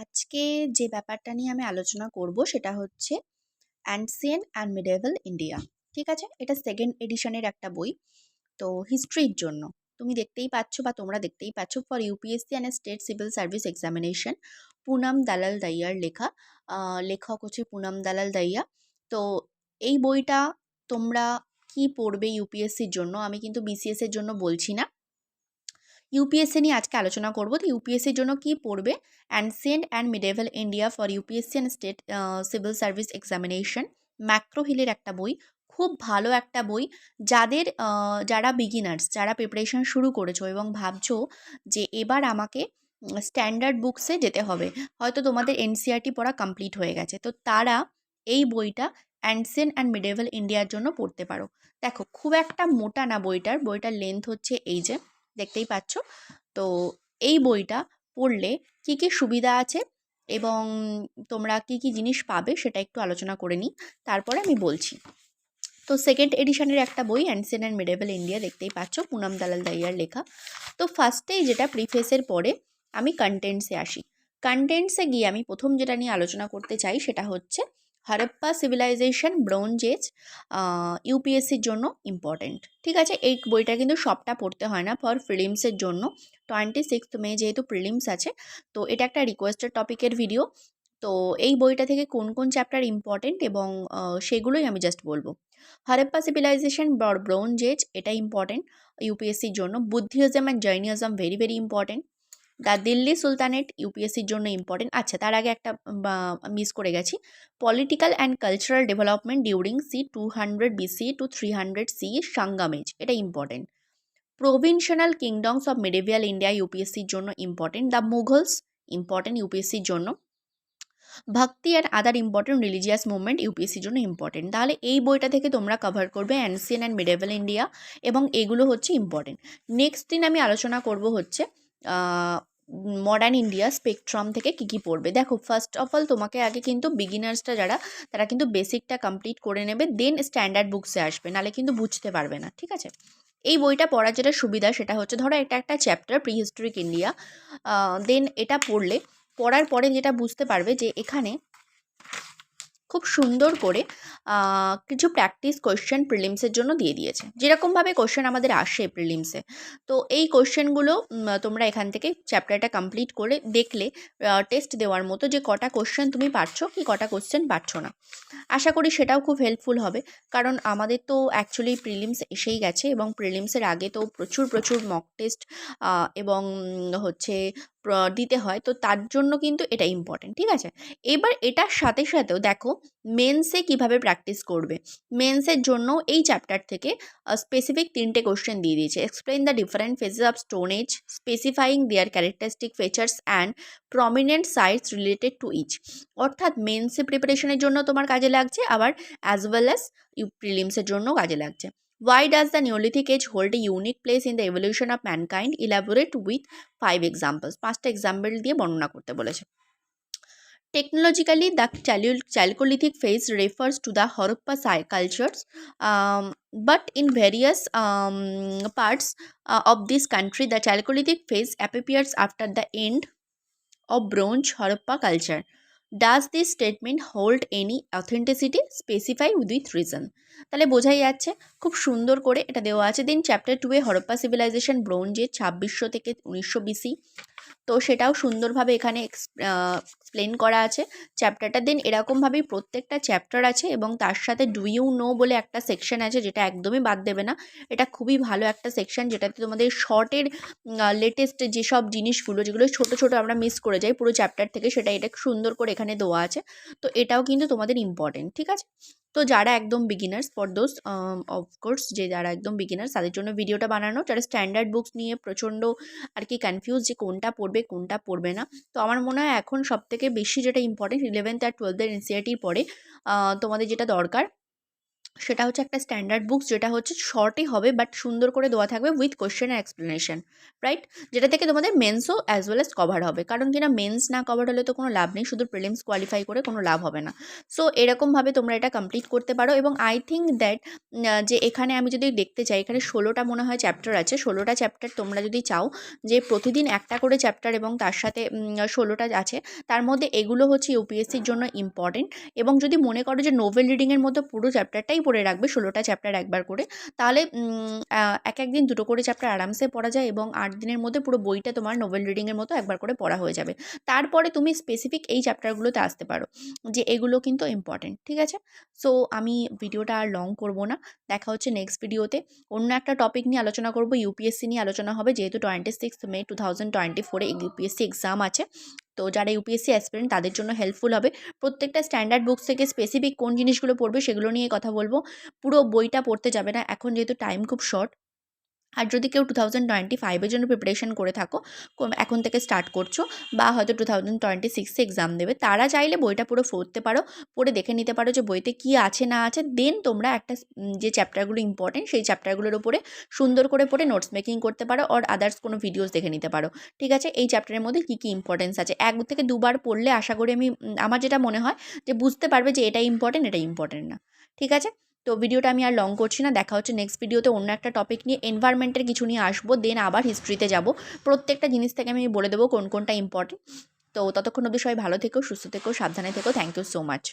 আজকে যে ব্যাপারটা নিয়ে আমি আলোচনা করব সেটা হচ্ছে অ্যান্সিয়েন্ট অ্যান্ড মিডেভেল ইন্ডিয়া ঠিক আছে? এটা সেকেন্ড এডিশনের একটা বই। তো হিস্ট্রির জন্য, তুমি দেখতেই পাচ্ছ বা তোমরা দেখতেই পাচ্ছ for UPSC and state civil service examination Poonam Dalal দাইয়ার লেখা। লেখক হচ্ছে পুনাম দালাল দাইয়া। তো এই বইটা তোমরা কি পড়বে ইউপিএসসির জন্য? আমি কিন্তু বিসিএস এর জন্য বলছি না। ইউপিএসসি নিয়ে আজকে আলোচনা করব। তো ইউপিএসসির জন্য কি পড়বে? Ancient and medieval India for UPSC and state civil service examination McGraw হিলের একটা বই, খুব ভালো একটা বই। যাদের যারা বিগিনার্স যারা প্রিপারেশন শুরু করেছ এবং ভাবছ যে এবার আমাকে স্ট্যান্ডার্ড বুকসে যেতে হবে, হয়তো তোমাদের এনসিআরটি পড়া কমপ্লিট হয়ে গেছে। তো তারা এই বইটা অ্যান্সিয়েন্ট অ্যান্ড মিডেভেল ইন্ডিয়ার জন্য পড়তে পারো। দেখো, খুব একটা মোটা না বইটার বইটার লেন্থ হচ্ছে এই যে দেখতেই পাচ্ছ। তো এই বইটা পড়লে কি কি সুবিধা আছে এবং তোমরা কি কি জিনিস পাবে সেটা একটু আলোচনা করে নিই, তারপরে আমি বলছি। তো সেকেন্ড এডিশনের একটা বই অ্যান্সিয়েন্ট অ্যান্ড মিডেভেল ইন্ডিয়া দেখতেই পাচ্ছ, পুনম দালাল দাইয়ার লেখা। তো ফার্স্টেই যেটা প্রিফেসের পরে আমি কন্টেন্টসে আসি। কন্টেন্টসে গিয়ে আমি প্রথম যেটা নিয়ে আলোচনা করতে চাই সেটা হচ্ছে হরপ্পা সিভিলাইজেশন ব্রোঞ্জ এজ ইউপিএসসির জন্য ইম্পর্ট্যান্ট ঠিক আছে? এই বইটা কিন্তু সবটা পড়তে হয় না ফর প্রিলিমসের জন্য। টোয়েন্টি সিক্সথ মে যেহেতু প্রিলিমস আছে, তো এটা একটা রিকোয়েস্টেড টপিকের ভিডিও তো এই বইটা থেকে কোন কোন চ্যাপ্টার ইম্পর্টেন্ট এবং সেগুলোই আমি জাস্ট বলব। হরপ্পা সিভিলাইজেশন ব্রোঞ্জ এজ এটা ইম্পর্টেন্ট ইউপিএসসির জন্য। Buddhism and Jainism very very important the Delhi sultanate ইউপিএসসির জন্য ইম্পর্টেন্ট আচ্ছা তার আগে একটা মিস করে গেছি। Political and cultural development during C two hundred BC to three hundred C Sangam age এটা important provincial kingdoms of medieval India ইউপিএসসির জন্য important the Mughals important ইউপিএসসির জন্য। Bhakti and other important religious movement ইউপিএসসির জন্য important তাহলে এই বইটা থেকে তোমরা কভার করবে অ্যান্সিয়ান অ্যান্ড মিডেভেল ইন্ডিয়া এবং এগুলো হচ্ছে ইম্পর্টেন্ট নেক্সট দিন আমি আলোচনা করব হচ্ছে মডার্ন ইন্ডিয়া স্পেকট্রাম থেকে কী কী পড়বে? দেখো ফার্স্ট অফ অল তোমাকে আগে কিন্তু বিগিনার্সটা যারা, তারা কিন্তু বেসিকটা কমপ্লিট করে নেবে দেন স্ট্যান্ডার্ড বুকসে আসবে নাহলে কিন্তু বুঝতে পারবে না, ঠিক আছে? এই বইটা পড়ার যেটা সুবিধা, সেটা হচ্ছে, ধরো এটা একটা chapter prehistoric India then এটা পড়লে, পড়ার পরে যেটা বুঝতে পারবে যে এখানে খুব সুন্দর করে কিছু প্র্যাকটিস কোয়েশ্চেন প্রিলিমসের জন্য দিয়ে দিয়েছে। যেরকমভাবে কোশ্চেন আমাদের আসে প্রিলিমসে তো এই কোয়েশ্চেনগুলো তোমরা এখান থেকে চ্যাপ্টারটা কমপ্লিট করে দেখলে টেস্ট দেওয়ার মতো যে কটা কোশ্চেন তুমি পারছ, কি কটা কোশ্চেন পারছ না। আশা করি সেটাও খুব হেল্পফুল হবে। কারণ আমাদের তো অ্যাকচুয়ালি প্রিলিমস এসেই গেছে এবং প্রিলিমসের আগে তো প্রচুর প্রচুর মক টেস্ট এবং হচ্ছে দিতে হয়, তো তার জন্য কিন্তু এটা ইম্পর্টেন্ট ঠিক আছে? এবার এটার সাথে সাথেও দেখো মেন্সে কীভাবে প্র্যাকটিস করবে? মেন্সের জন্য এই চ্যাপ্টার থেকে স্পেসিফিক তিনটে কোশ্চেন দিয়ে দিয়েছে। Explain the different phases of stone age specifying their characteristic features and prominent sites related to each অর্থাৎ মেন্সে প্রিপারেশনের জন্য তোমার কাজে লাগছে আবার অ্যাজ ওয়েল অ্যাজ প্রিলিমসের জন্য কাজে লাগছে। Why does the neolithic age hold unique place in the evolution of mankind elaborate with five examples পাঁচটা এক্সাম্পল দিয়ে বর্ণনা করতে বলেছে। Technologically Technologically, the Chalco- Chalcolithic phase refers to the cultures but in various parts of this country the chalcolithic of this after the Chalcolithic of Bronze Harappa culture. Does this statement hold any authenticity? Specify with reason. তাহলে বোঝাই যাচ্ছে খুব সুন্দর করে এটা দেওয়া আছে দেন chapter টুয়ে হরপ্পা সিভিলাইজেশন ব্রোঞ্জে ছাব্বিশশো থেকে উনিশশো বিসি তো সেটাও সুন্দরভাবে এখানে এক্সপ্লেন করা আছে। চ্যাপ্টারটা দেন এরকমভাবেই প্রত্যেকটা চ্যাপ্টার আছে এবং তার সাথে ডু ইউ নো বলে একটা সেকশন আছে যেটা একদমই বাদ দেবে না। এটা খুবই ভালো একটা সেকশন যেটাতে তোমাদের শর্টের লেটেস্ট যেসব জিনিসগুলো, যেগুলো ছোট ছোট আমরা মিস করে যাই, পুরো চ্যাপ্টার থেকে সেটা এটা সুন্দর করে এখানে দেওয়া আছে। তো এটাও কিন্তু তোমাদের ইম্পর্টেন্ট ঠিক আছে? তো যারা একদম বিগিনার্স ফর দোজ অফকোর্স যে যারা একদম বিগিনার্স তাদের জন্য ভিডিওটা বানানো, যারা স্ট্যান্ডার্ড বুকস নিয়ে প্রচণ্ড আর কি কনফিউজ যে কোনটা পড়বে কোনটা পড়বে না। তো আমার মনে হয় এখন সব থেকে বেশি যেটা ইম্পর্টেন্ট ইলেভেন্থ আর টুয়েলভের এনসিআরটির পরে তোমাদের যেটা দরকার সেটা হচ্ছে একটা স্ট্যান্ডার্ড বুকস যেটা হচ্ছে শর্টই হবে বাট সুন্দর করে দেওয়া থাকবে উইথ অ্যান্ড এক্সপ্লেনেশন রাইট যেটা থেকে তোমাদের মেন্সও অ্যাজ ওয়েল এস কভার হবে। কারণ কিনা মেন্স না কভার হলে তো কোনো লাভ নেই, শুধু প্রিলিমস কোয়ালিফাই করে কোনো লাভ হবে না। সো এরকমভাবে তোমরা এটা কমপ্লিট করতে পারো এবং আই থিঙ্ক দ্যাট যে এখানে আমি যদি দেখতে চাই, এখানে ষোলোটা মনে হয় চ্যাপ্টার আছে, ষোলোটা চ্যাপ্টার তোমরা যদি চাও যে প্রতিদিন একটা করে চ্যাপ্টার এবং তার সাথে ষোলোটা আছে, তার মধ্যে এগুলো হচ্ছে ইউপিএসসির জন্য ইম্পর্টেন্ট এবং যদি মনে করো যে নোভেল রিডিংয়ের মধ্যে পুরো চ্যাপ্টারটাই পড়ে রাখবে ষোলোটা চ্যাপ্টার একবার করে। তাহলে এক এক দিন দুটো করে চ্যাপ্টার আরামসে পড়া যায় এবং আট দিনের মধ্যে পুরো বইটা তোমার নোভেল রিডিংয়ের মতো একবার করে পড়া হয়ে যাবে। তারপরে তুমি স্পেসিফিক এই চ্যাপ্টারগুলোতে আসতে পারো যে এগুলো কিন্তু ইম্পর্টেন্ট ঠিক আছে? সো আমি ভিডিওটা আর লং করব না। দেখা হচ্ছে নেক্সট ভিডিওতে অন্য একটা টপিক নিয়ে আলোচনা করব ইউপিএসসি নিয়ে আলোচনা হবে, যেহেতু twenty six May two thousand twenty ফোরে ইউপিএসসি এক্সাম আছে। তো যারা ইউপিএসসি অ্যাসপিরেন্ট তাদের জন্য হেল্পফুল হবে। প্রত্যেকটা স্ট্যান্ডার্ড বুকস থেকে স্পেসিফিক কোন জিনিসগুলো পড়বে সেগুলো নিয়ে কথা বলব। পুরো বইটা পড়তে যাবে না। এখন যেহেতু টাইম খুব শর্ট আর যদি কেউ টু থাউজেন্ড টোয়েন্টি ফাইভের জন্য প্রিপারেশন করে থাকো এখন থেকে স্টার্ট করছ, বা হয়তো টু থাউজেন্ড টোয়েন্টি সিক্সে এক্সাম দেবে, তারা চাইলে বইটা পুরো পড়তে পারো, পড়ে দেখে নিতে পারো যে বইতে কী আছে না আছে দেন তোমরা একটা যে চ্যাপ্টারগুলো ইম্পর্টেন্ট সেই চ্যাপ্টারগুলোর উপরে সুন্দর করে পড়ে নোটস মেকিং করতে পারো আর আদার্স কোনো ভিডিওস দেখে নিতে পারো, ঠিক আছে? এই চ্যাপ্টারের মধ্যে কী কী ইম্পর্টেন্স আছে? এক থেকে দুবার পড়লে আশা করি আমি আমার যেটা মনে হয় যে বুঝতে পারবে যে এটা ইম্পর্টেন্ট এটা ইম্পর্টেন্ট না, ঠিক আছে? তো ভিডিওটা আমি আর লং করছি না, দেখা হচ্ছে নেক্সট ভিডিওতে অন্য একটা টপিক নিয়ে এনভায়রনমেন্টের কিছু নিয়ে আসব দেন আবার হিস্ট্রিতে যাব। প্রত্যেকটা জিনিস থেকে আমি বলে দেবো কোন কোনটা ইম্পর্টেন্ট তো ততক্ষণ অবধি সবাই ভালো থেকো, সুস্থ থেকো, সাবধানে থেকো। Thank you so much